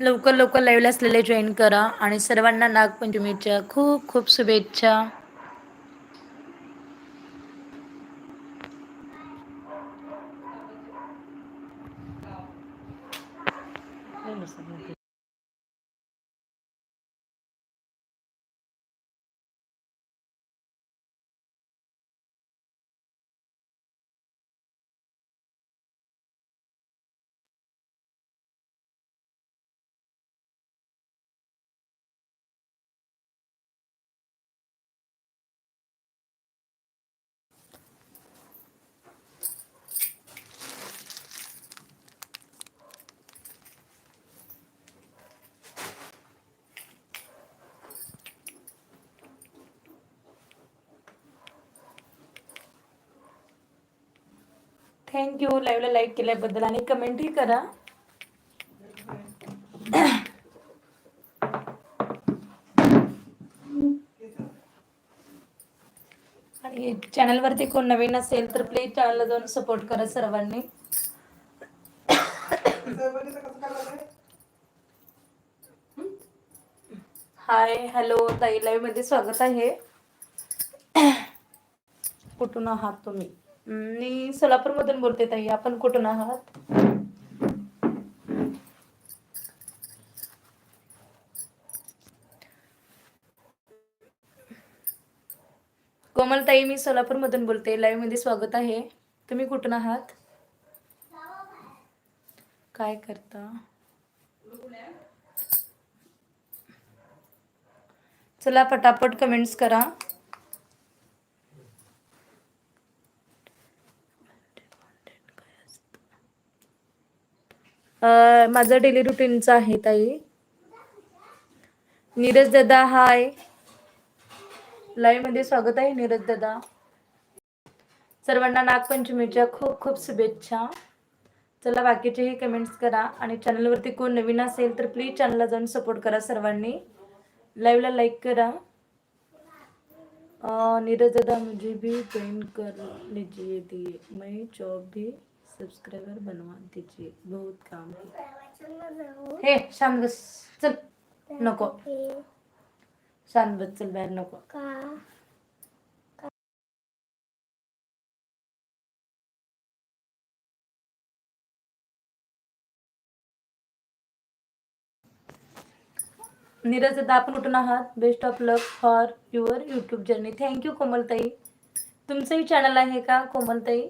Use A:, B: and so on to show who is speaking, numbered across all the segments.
A: लवकर लवकर लाईव्हला असलेले जॉईन करा आणि सर्वांना नागपंचमीच्या खूप खूप शुभेच्छा. थँक्यू लाईव्हला लाईक केल्याबद्दल आणि कमेंटही करा. आणि चॅनलवरती कोण नवीन असेल तर प्लीज चॅनलला जाऊन सपोर्ट करा सर्वांनी. हाय हॅलो ताई. लाईव्हमध्ये स्वागत आहे. कुठून आहात तुम्ही? मी सोलापूर मधून बोलते ताई. आपण कुठून आहात? कोमल ताई मी सोलापूर मधून बोलते. लाईव्हमध्ये स्वागत आहे. तुम्ही कुठून आहात? काय करता? चला पटापट कमेंट्स करा. माझं डेली रुटीनचं आहे ताई. नीरज दादा हाय लाईव्हमध्ये स्वागत आहे नीरज दादा. सर्वांना नागपंचमीच्या खूप खूप शुभेच्छा. चला बाकीचेही कमेंट्स करा आणि चॅनलवरती कोण नवीन असेल तर प्लीज चॅनलला जाऊन सपोर्ट करा सर्वांनी. लाईव्हला लाईक करा. नीरज दादा मुझे भी ज्वाइन कर लीजिए दिए मैं जॉब भी सब्सक्राइबर बनवा दीजिए बहुत काम है हे शांत बस चल नको. शांत बस चल बाहेर नको. नीरज दादा आपण कुठून आहात. Best of luck for your YouTube journey thank you कोमलताई. तुमचंही चॅनल आहे का कोमलताई?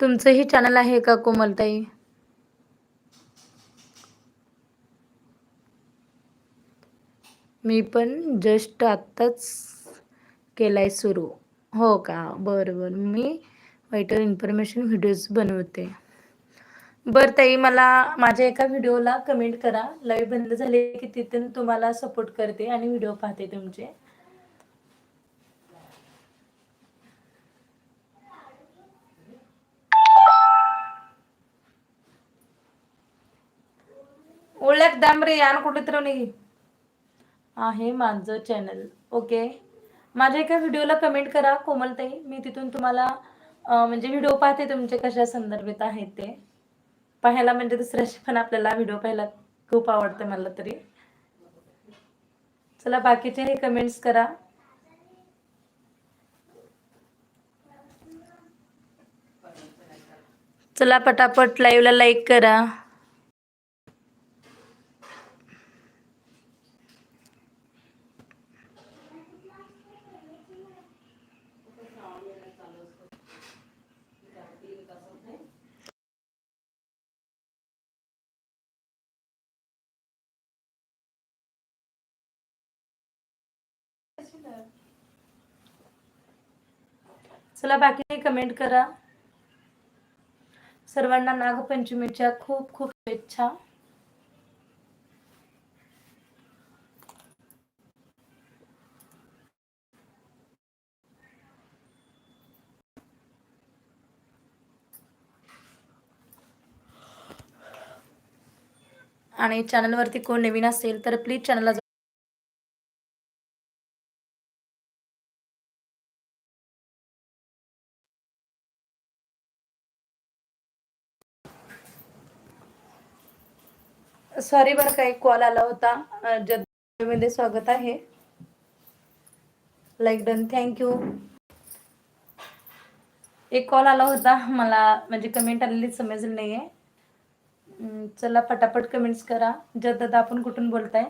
A: तुमचंही चॅनल आहे का कोमलताई? मी पण जस्ट आत्ताच केलाय सुरू. हो का? बरं बरं. मी वाईटर इन्फॉर्मेशन व्हिडिओज बनवते. बर ताई मला माझ्या एका व्हिडिओला कमेंट करा. लाईव्ह बंद झाले की तिथून तुम्हाला सपोर्ट करते आणि व्हिडिओ पाहते तुमचे. ओळख दामरे यान कुठे तर नाही. आहे माझं चॅनल ओके माझ्या एका व्हिडिओला कमेंट करा कोमलताई मी तिथून तुम्हाला म्हणजे व्हिडिओ पाहते तुमचे कशा संदर्भित आहेत ते. पाहायला म्हणजे दुसऱ्याशी पण आपल्याला व्हिडिओ पाहायला खूप आवडतं मला तरी. चला बाकीचे हे कमेंट्स करा. चला पटापट लाईव्हला लाईक करा. चला बाकी कमेंट करा. सर्वांना नागपंचमीच्या खूप खूप शुभेच्छा. आणि चॅनलवरती कोण नवीन असेल तर प्लीज चॅनलला सॉरी बरं का एक कॉल आला होता. मध्ये स्वागत आहे. लाईक डन थँक्यू एक कॉल आला होता. मला म्हणजे कमेंट आलेली समजली नाही आहे चला पटापट कमेंट्स करा. जर आपण कुठून बोलताय?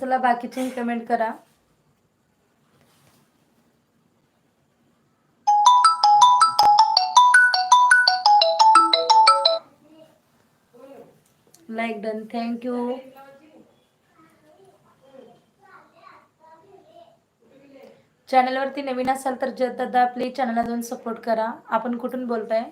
A: चला बाकीचे कमेंट करा. लाईक डन थँक्यू चॅनलवरती नवीन असाल तर जर दादा प्लीज चॅनलला जाऊन सपोर्ट करा. आपण कुठून बोलताय?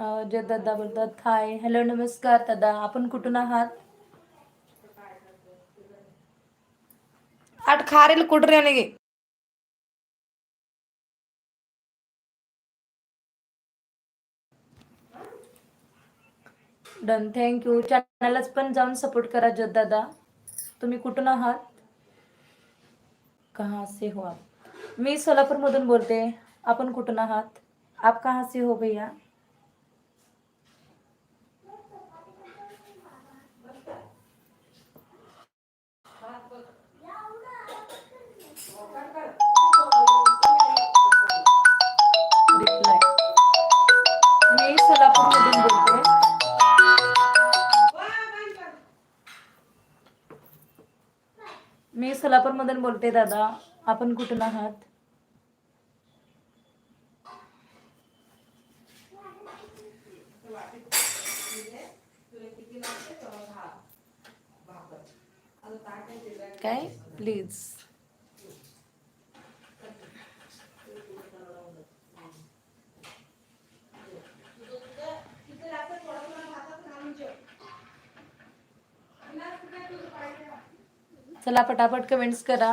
A: जो दादा बोलता हाय हेलो नमस्कार दादा अपन कुछ आहात? आठ खारील कुठऱ्याने गे? डन थैंक यू चैनल जाऊन सपोर्ट करा जो दादा. तुम्ही कुठून आहात? कहाँ से हो आप? मी सोलापुर मधुन बोलते. अपन कुठून आहात? आप कहाँ से हो भैया? मधून बोलते दादा. आपण कुठून आहात? काय? प्लीज चला पटापट कमेंट्स करा.